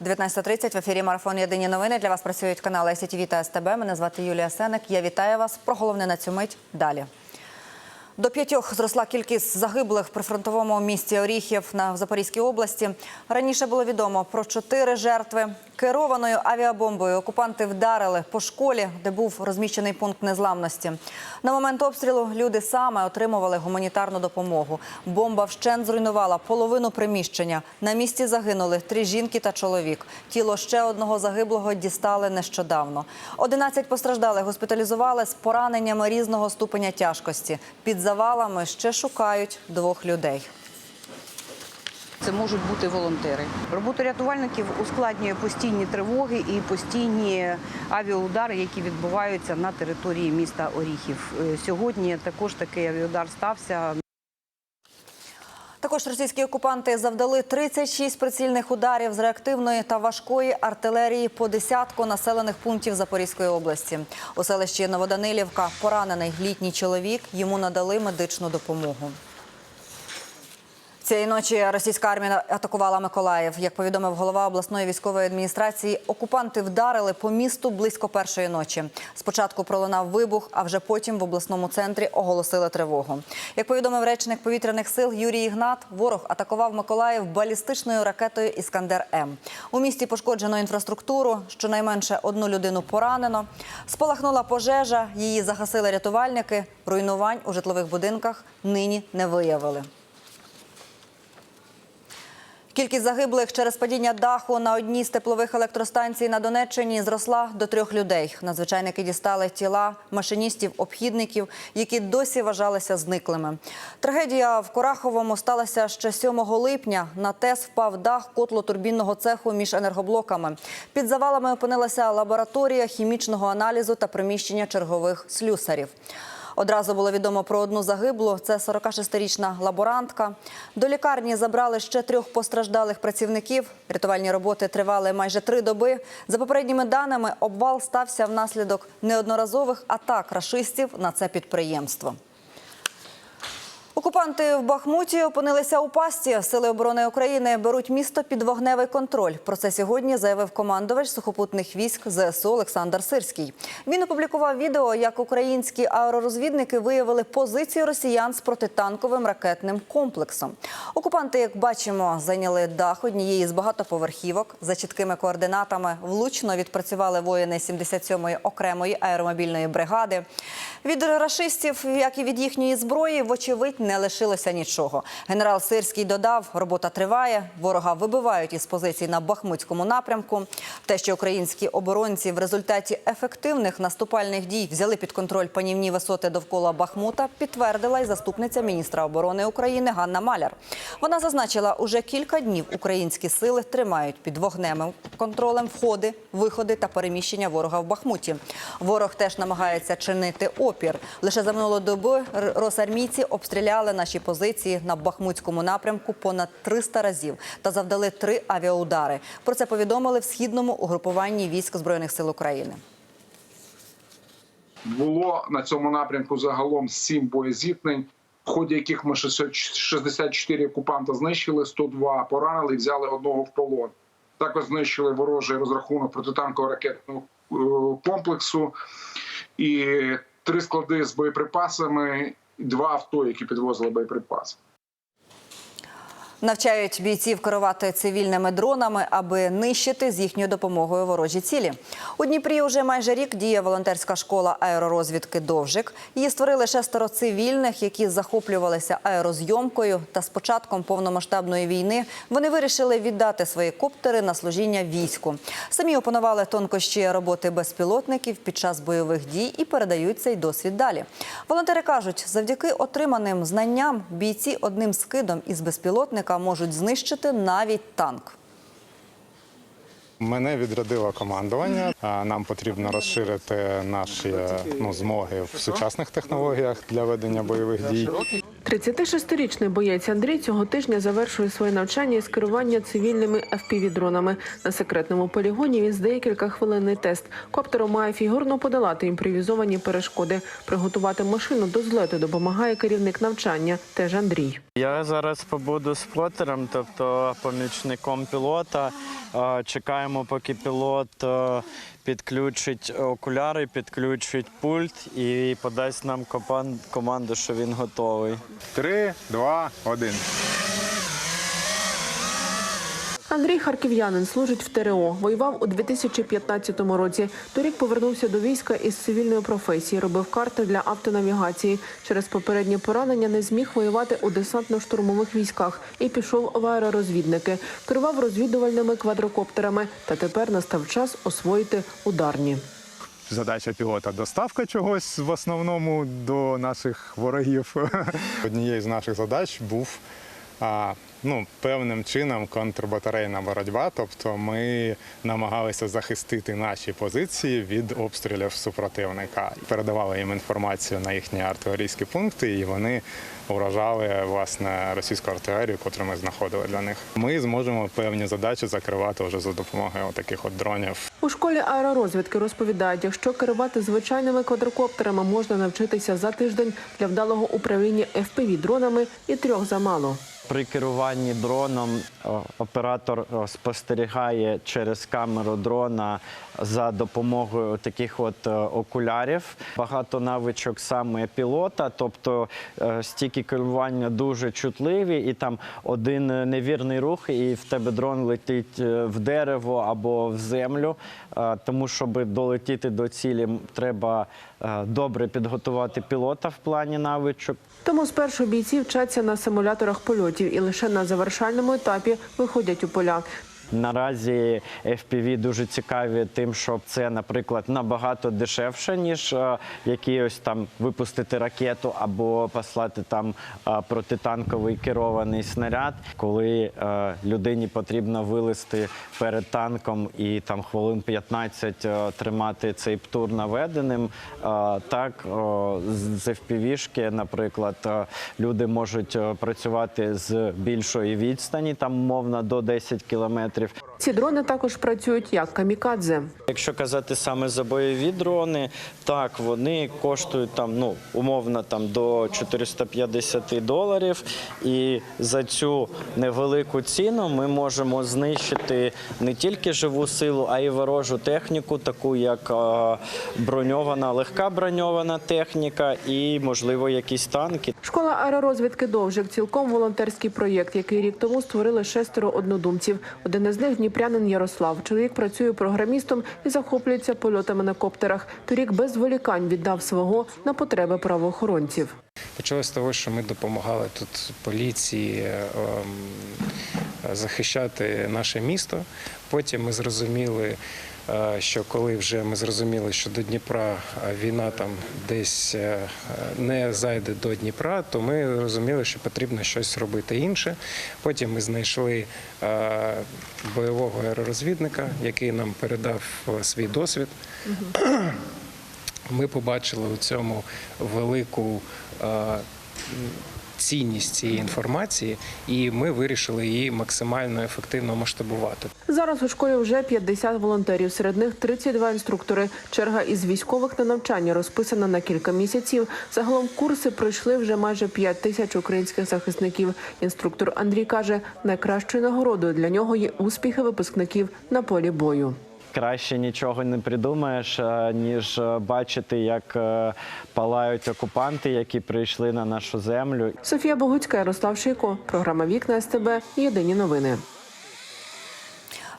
19.30 в ефірі Марафон Єдині новини. Для вас працюють канали СІТВ та СТБ. Мене звати Юлія Сенек. Я вітаю вас. Про головне на цю мить далі. До п'ятьох зросла кількість загиблих в прифронтовому місті Оріхів на Запорізькій області. Раніше було відомо про чотири жертви. Керованою авіабомбою окупанти вдарили по школі, де був розміщений пункт незламності. На момент обстрілу люди саме отримували гуманітарну допомогу. Бомба вщент зруйнувала половину приміщення. На місці загинули три жінки та чоловік. Тіло ще одного загиблого дістали нещодавно. 11 постраждалих госпіталізували з пораненнями різного ступеня тяжкості. Під завалами ще шукають двох людей. Це можуть бути волонтери. Роботу рятувальників ускладнює постійні тривоги і постійні авіаудари, які відбуваються на території міста Оріхів. Е, Сьогодні також такий авіаудар стався. Також російські окупанти завдали 36 прицільних ударів з реактивної та важкої артилерії по десятку населених пунктів Запорізької області. У селищі Новоданилівка поранений літній чоловік. Йому надали медичну допомогу. Цієї ночі російська армія атакувала Миколаїв. Як повідомив голова обласної військової адміністрації, окупанти вдарили по місту близько першої ночі. Спочатку пролунав вибух, а вже потім в обласному центрі оголосили тривогу. Як повідомив речник повітряних сил Юрій Ігнат, ворог атакував Миколаїв балістичною ракетою Іскандер М. У місті пошкоджено інфраструктуру. Щонайменше одну людину поранено. Спалахнула пожежа. Її загасили рятувальники. Руйнувань у житлових будинках нині не виявили. Кількість загиблих через падіння даху на одній з теплових електростанцій на Донеччині зросла до трьох людей. Надзвичайники дістали тіла машиністів, обхідників, які досі вважалися зниклими. Трагедія в Кораховому сталася ще 7 липня. На ТЕС впав дах котлотурбінного цеху між енергоблоками. Під завалами опинилася лабораторія хімічного аналізу та приміщення чергових слюсарів. Одразу було відомо про одну загиблу. Це 46-річна лаборантка. До лікарні забрали ще трьох постраждалих працівників. Рятувальні роботи тривали майже три доби. За попередніми даними, обвал стався внаслідок неодноразових атак рашистів на це підприємство. Окупанти в Бахмуті опинилися у пасті. Сили оборони України беруть місто під вогневий контроль. Про це сьогодні заявив командувач сухопутних військ ЗСУ Олександр Сирський. Він опублікував відео, як українські аеророзвідники виявили позиції росіян з протитанковим ракетним комплексом. Окупанти, як бачимо, зайняли дах однієї з багатоповерхівок. За чіткими координатами влучно відпрацювали воїни 77-ї окремої аеромобільної бригади. Від рашистів, як і від їхньої зброї, вочевидь не лишилося нічого. Генерал Сирський додав, робота триває. Ворога вибивають із позицій на Бахмутському напрямку. Те, що українські оборонці в результаті ефективних наступальних дій взяли під контроль панівні висоти довкола Бахмута, підтвердила й заступниця міністра оборони України Ганна Маляр. Вона зазначила, уже кілька днів українські сили тримають під вогневим контролем входи, виходи та переміщення ворога в Бахмуті. Ворог теж намагається чинити опір. Лише за минулу добу р- росармійці обстріляли наші позиції на Бахмутському напрямку понад 300 разів та завдали три авіаудари. Про це повідомили в східному угрупуванні військ збройних сил України. було на цьому напрямку загалом сім боєзіткнень, в ході яких ми 60 64 окупанта знищили, 102 поранили і взяли одного в полон. Також знищили ворожий розрахунок протитанкового ракетного е, комплексу і три склади з боєприпасами, два авто, які підвозили боєприпаси. Навчають бійців керувати цивільними дронами, аби нищити з їхньою допомогою ворожі цілі. У Дніпрі вже майже рік діє волонтерська школа аеророзвідки Довжик. Її створили шестеро цивільних, які захоплювалися аерозйомкою. Та з початком повномасштабної війни вони вирішили віддати свої коптери на служіння війську. Самі опанували тонкощі роботи безпілотників під час бойових дій і передають цей досвід далі. Волонтери кажуть, завдяки отриманим знанням бійці одним скидом із безпілотника можуть знищити навіть танк. Мене відрядило командування. Нам потрібно розширити наші ну, змоги в сучасних технологіях для ведення бойових дій. 36-річний боєць Андрій цього тижня завершує своє навчання із керування цивільними FPV-дронами. На секретному полігоні він здає кількахвилинний тест. Коптером має фігурно подолати імпровізовані перешкоди. Приготувати машину до злету допомагає керівник навчання, теж Андрій. Я зараз побуду спотером, тобто помічником пілота. Е, Чекаємо, поки пілот е, підключить окуляри, підключить пульт і подасть нам команду, що він готовий. Три, два, один. Андрій харків'янин служить в ТРО. Воював у 2015 році. Торік повернувся до війська із цивільної професії. Робив карти для автонавігації. Через попереднє поранення не зміг воювати у десантно-штурмових військах і пішов в аеророзвідники. Керував розвідувальними квадрокоптерами. Та тепер настав час освоїти ударні. Задача пілота доставка чогось в основному до наших ворогів. Однією з наших задач був ну, певним чином контрбатарейна боротьба. Тобто ми намагалися захистити наші позиції від обстрілів супротивника. Передавали їм інформацію на їхні артилерійські пункти, і вони вражали власне російську артилерію, яку ми знаходили для них. Ми зможемо певні задачі закривати вже за допомогою таких от дронів. У школі аеророзвідки розповідають, якщо керувати звичайними квадрокоптерами можна навчитися за тиждень для вдалого управління FPV-дронами і трьох замало. При керуванні дроном оператор спостерігає через камеру дрона за допомогою таких от е, окулярів. Багато навичок саме пілота, тобто е, стільки керування дуже чутливі, і там один е, невірний рух, і в тебе дрон летить в дерево або в землю. Тому, щоб долетіти до цілі, треба добре підготувати пілота в плані навичок. Тому спершу бійці вчаться на симуляторах польотів і лише на завершальному етапі виходять у поля. Наразі FPV дуже цікаві тим, що це, наприклад, набагато дешевше, ніж е, якийсь там випустити ракету або послати там е, протитанковий керований снаряд, коли е, людині потрібно вилезти перед танком і там хвилин 15 е, тримати цей птур наведеним. Так з- FPV-шки, наприклад, люди можуть працювати з більшої відстані, там мовно до 10 кілометрів міністрів. Ці дрони також працюють як камікадзе. Якщо казати саме за бойові дрони, так вони коштують там ну умовно там до 450 доларів. І за цю невелику ціну ми можемо знищити не тільки живу силу, а й ворожу техніку, таку як броньована, легка броньована техніка, і можливо якісь танки. Школа аеророзвідки Довжик цілком волонтерський проєкт, який рік тому створили шестеро однодумців. Один із них дніпрянин Ярослав. Чоловік працює програмістом і захоплюється польотами на коптерах. Торік без зволікань віддав свого на потреби правоохоронців. Почалося з того, що ми допомагали тут поліції ем, захищати наше місто. Потім ми зрозуміли, е, що коли вже ми зрозуміли, що до Дніпра е, війна там десь е, не зайде до Дніпра, то ми зрозуміли, що потрібно щось робити інше. Потім ми знайшли е, бойового аеророзвідника, який нам передав е, свій досвід. Ми побачили у цьому велику е, цінність цієї інформації, і ми вирішили її максимально ефективно масштабувати. Зараз у школі вже 50 волонтерів. Серед них 32 інструктори. Черга із військових на навчання розписана на кілька місяців. Загалом курси пройшли вже майже 5 тисяч українських захисників. Інструктор Андрій каже, найкращою нагородою для нього є успіхи випускників на полі бою. Краще нічого не придумаєш, е, ніж е, бачити, як е, палають окупанти, які прийшли на нашу землю. Софія Богуцька, Ярослав Шийко. Програма Вікна СТБ. Єдині новини.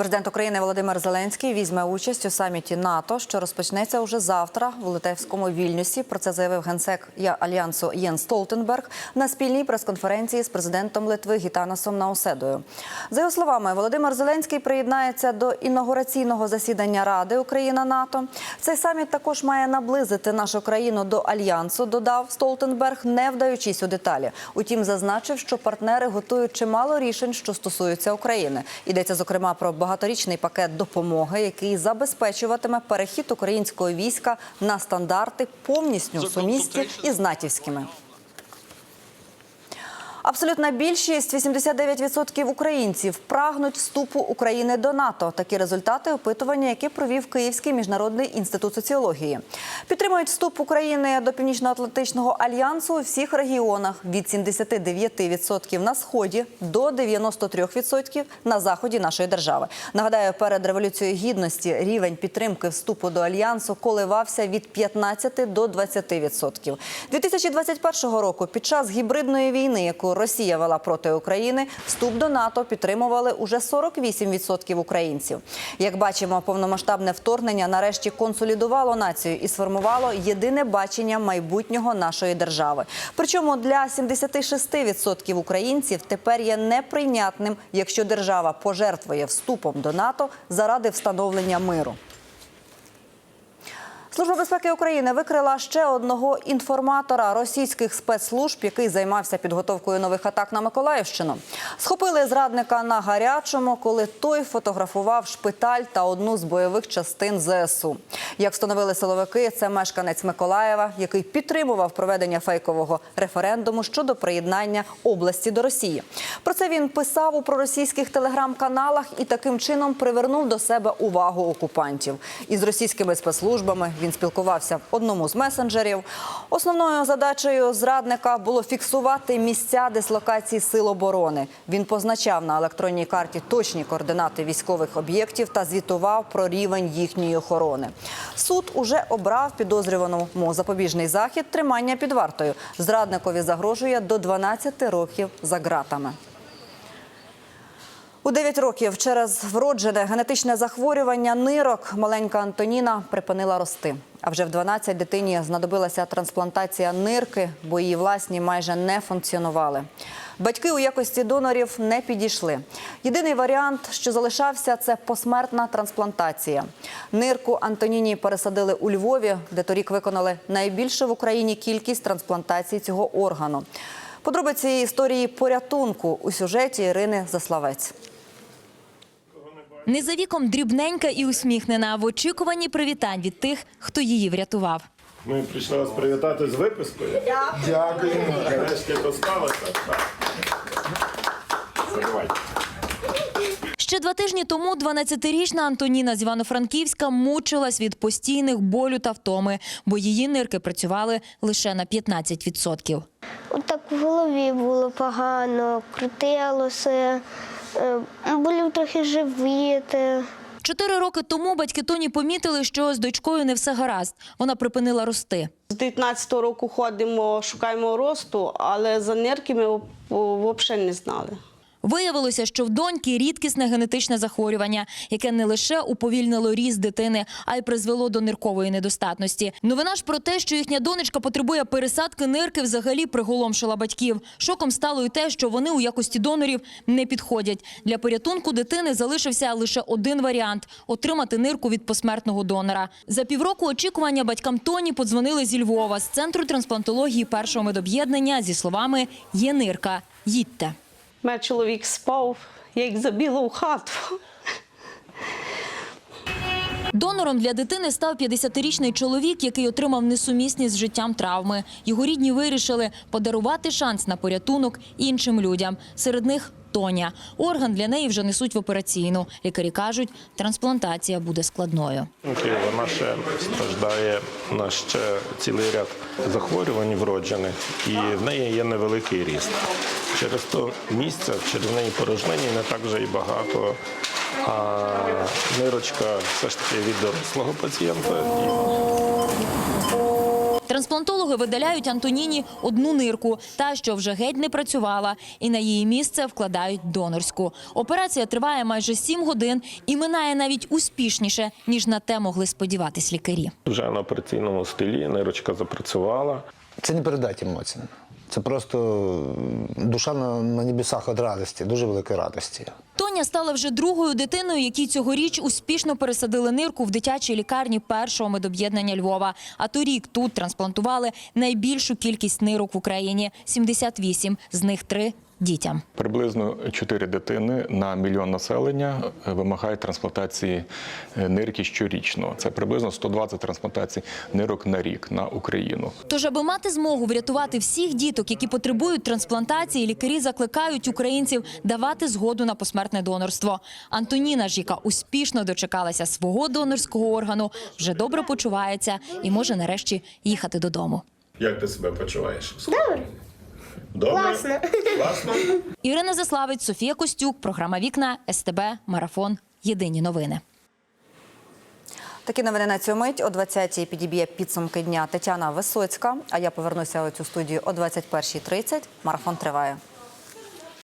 Президент України Володимир Зеленський візьме участь у саміті НАТО, що розпочнеться уже завтра в Литевському Вільнюсі. Про це заявив генсек альянсу Єн Столтенберг на спільній прес-конференції з президентом Литви Гітанасом Науседою. За його словами, Володимир Зеленський приєднається до інаугураційного засідання Ради Україна НАТО. Цей саміт також має наблизити нашу країну до альянсу. Додав Столтенберг, не вдаючись у деталі. Утім, зазначив, що партнери готують чимало рішень, що стосуються України. Йдеться зокрема про багаторічний пакет допомоги, який забезпечуватиме перехід українського війська на стандарти повністю сумісті із натівськими. Абсолютна більшість 89% українців прагнуть вступу України до НАТО. Такі результати опитування, яке провів Київський міжнародний інститут соціології. Підтримують вступ України до Північно-Атлантичного альянсу у всіх регіонах від 79% на сході до 93% на заході нашої держави. Нагадаю, перед революцією гідності рівень підтримки вступу до альянсу коливався від 15 до 20%. 2021 року під час гібридної війни, яку Росія вела проти України, вступ до НАТО підтримували уже 48% українців. Як бачимо, повномасштабне вторгнення нарешті консолідувало націю і сформувало єдине бачення майбутнього нашої держави. Причому для 76% українців тепер є неприйнятним, якщо держава пожертвує вступом до НАТО заради встановлення миру. Служба безпеки України викрила ще одного інформатора російських спецслужб, який займався підготовкою нових атак на Миколаївщину. Схопили зрадника на гарячому, коли той фотографував шпиталь та одну з бойових частин ЗСУ. Як встановили силовики, це мешканець Миколаєва, який підтримував проведення фейкового референдуму щодо приєднання області до Росії. Про це він писав у проросійських телеграм-каналах і таким чином привернув до себе увагу окупантів. Із російськими спецслужбами він спілкувався в одному з месенджерів. Основною задачею зрадника було фіксувати місця дислокації сил оборони. Він позначав на електронній карті точні координати військових об'єктів та звітував про рівень їхньої охорони. Суд уже обрав підозрюваному запобіжний захід тримання під вартою. Зрадникові загрожує до 12 років за ґратами. У 9 років через вроджене генетичне захворювання нирок маленька Антоніна припинила рости. А вже в 12 дитині знадобилася трансплантація нирки, бо її власні майже не функціонували. Батьки у якості донорів не підійшли. Єдиний варіант, що залишався, це посмертна трансплантація. Нирку Антоніні пересадили у Львові, де торік виконали найбільшу в Україні кількість трансплантацій цього органу. Подробиці історії порятунку у сюжеті Ірини Заславець. Не за віком дрібненька і усміхнена в очікуванні привітань від тих, хто її врятував. Ми прийшли вас привітати з випискою. Дякуємо. Нарешті то сталося. Так. Ще два тижні тому 12-річна Антоніна з Івано-Франківська мучилась від постійних болю та втоми, бо її нирки працювали лише на 15%. Отак в голові було погано, крутилося, болів трохи живіт. е. Чотири роки тому батьки Тоні помітили, що з дочкою не все гаразд. Вона припинила рости. З 19-го року ходимо, шукаємо росту, але за нирки ми взагалі не знали. Виявилося, що в доньки рідкісне генетичне захворювання, яке не лише уповільнило ріст дитини, а й призвело до ниркової недостатності. Новина ж про те, що їхня донечка потребує пересадки нирки, взагалі приголомшила батьків. Шоком стало й те, що вони у якості донорів не підходять. Для порятунку дитини залишився лише один варіант отримати нирку від посмертного донора. За півроку очікування батькам Тоні подзвонили зі Львова з центру трансплантології першого медоб'єднання зі словами Є нирка, їдьте. Мій чоловік спав, я їх забіла у хату. Донором для дитини став 50-річний чоловік, який отримав несумісні з життям травми. Його рідні вирішили подарувати шанс на порятунок іншим людям. Серед них Тоня. Орган для неї вже несуть в операційну. Лікарі кажуть, трансплантація буде складною. Вона ще страждає на ще цілий ряд захворювань вроджених, і в неї є невеликий ріст. Через то місця в черевній порожнині не так вже і багато. А нирочка все ж таки від дорослого пацієнта. Трансплантологи видаляють Антоніні одну нирку, та що вже геть не працювала, і на її місце вкладають донорську. Операція триває майже сім годин і минає навіть успішніше, ніж на те могли сподіватись лікарі. Вже на операційному столі нирочка запрацювала. Це не передать емоції. Це просто душа на, на небесах від радості, дуже великої радості. Тоня стала вже другою дитиною, якій цьогоріч успішно пересадили нирку в дитячій лікарні першого медоб'єднання Львова. А торік тут трансплантували найбільшу кількість нирок в Україні 78, з них три дітям. Приблизно 4 дитини на мільйон населення е, вимагають трансплантації е, нирки щорічно. Це приблизно 120 трансплантацій нирок на рік на Україну. Тож, аби мати змогу врятувати всіх діток, які потребують трансплантації, лікарі закликають українців давати згоду на посмертне донорство. Антоніна ж, яка успішно дочекалася свого донорського органу, вже добре почувається і може нарешті їхати додому. Як ти себе почуваєш? Добре. Добре? Класно. Класно? Ірина Заславець, Софія Костюк, програма Вікна СТБ Марафон. Єдині новини. Такі новини на цю мить. О 20-й підіб'є підсумки дня Тетяна Висоцька. А я повернуся у цю студію о 21.30. Марафон триває.